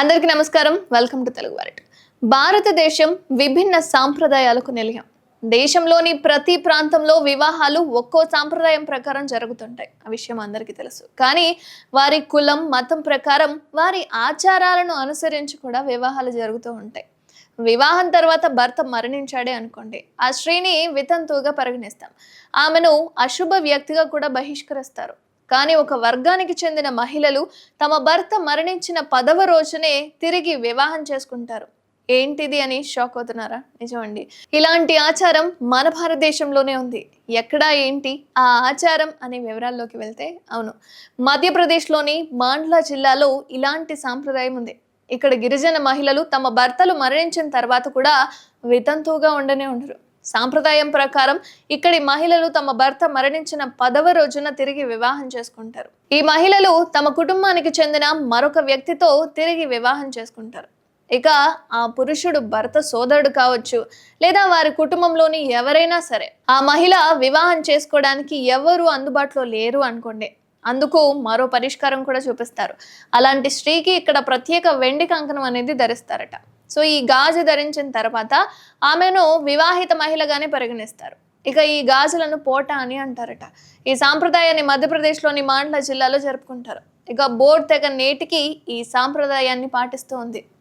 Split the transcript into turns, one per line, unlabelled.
అందరికీ నమస్కారం. Welcome to Telugu వారెట్ భారతదేశం విభిన్న సాంప్రదాయాలకు నిలయం. దేశంలోని ప్రతి ప్రాంతంలో వివాహాలు ఒక్కో సాంప్రదాయం ప్రకారం జరుగుతుంటాయి. ఆ విషయం అందరికీ తెలుసు. కానీ వారి కులం మతం ప్రకారం వారి ఆచారాలను అనుసరించి కూడా వివాహాలు జరుగుతూ ఉంటాయి. వివాహం తర్వాత భర్త మరణించాడే అనుకోండి. ఆ స్త్రీని వితంతువుగా పరిగణిస్తాం. ఆమెను అశుభ వ్యక్తిగా కూడా బహిష్కరిస్తారు. కానీ ఒక వర్గానికి చెందిన మహిళలు తమ భర్త మరణించిన పదవ రోజునే తిరిగి వివాహం చేసుకుంటారు. ఏంటిది అని షాక్ అవుతున్నారా? నిజమండి. ఇలాంటి ఆచారం మన భారతదేశంలోనే ఉంది. ఎక్కడా ఏంటి? ఆ ఆచారం అనే వివరాల్లోకి వెళ్తే అవును. మధ్యప్రదేశ్లోని మాండ్లా జిల్లాలో ఇలాంటి సాంప్రదాయం ఉంది. ఇక్కడ గిరిజన మహిళలు తమ భర్తలు మరణించిన తర్వాత కూడా వితంతువుగా ఉండనే ఉండరు. సాంప్రదాయం ప్రకారం ఇక్కడి మహిళలు తమ భర్త మరణించిన పదవ రోజున తిరిగి వివాహం చేసుకుంటారు. ఈ మహిళలు తమ కుటుంబానికి చెందిన మరొక వ్యక్తితో తిరిగి వివాహం చేసుకుంటారు. ఇక ఆ పురుషుడు భర్త సోదరుడు కావచ్చు లేదా వారి కుటుంబంలోని ఎవరైనా సరే ఆ మహిళ వివాహం చేసుకోవడానికి ఎవరు అందుబాటులో లేరు అనుకోండి. అందుకు మరో పరిష్కారం కూడా చూపిస్తారు. అలాంటి స్త్రీకి ఇక్కడ ప్రత్యేక వెండి కంకణం అనేది ధరిస్తారట. సో ఈ గాజు ధరించిన తర్వాత ఆమెను వివాహిత మహిళగానే పరిగణిస్తారు. ఇక ఈ గాజులను పోట అని అంటారట. ఈ సాంప్రదాయాన్ని మధ్యప్రదేశ్లోని మాండ్ల జిల్లాలో జరుపుకుంటారు. ఇక బోర్డ్ తెగ నేటికి ఈ సాంప్రదాయాన్ని పాటిస్తూ ఉంది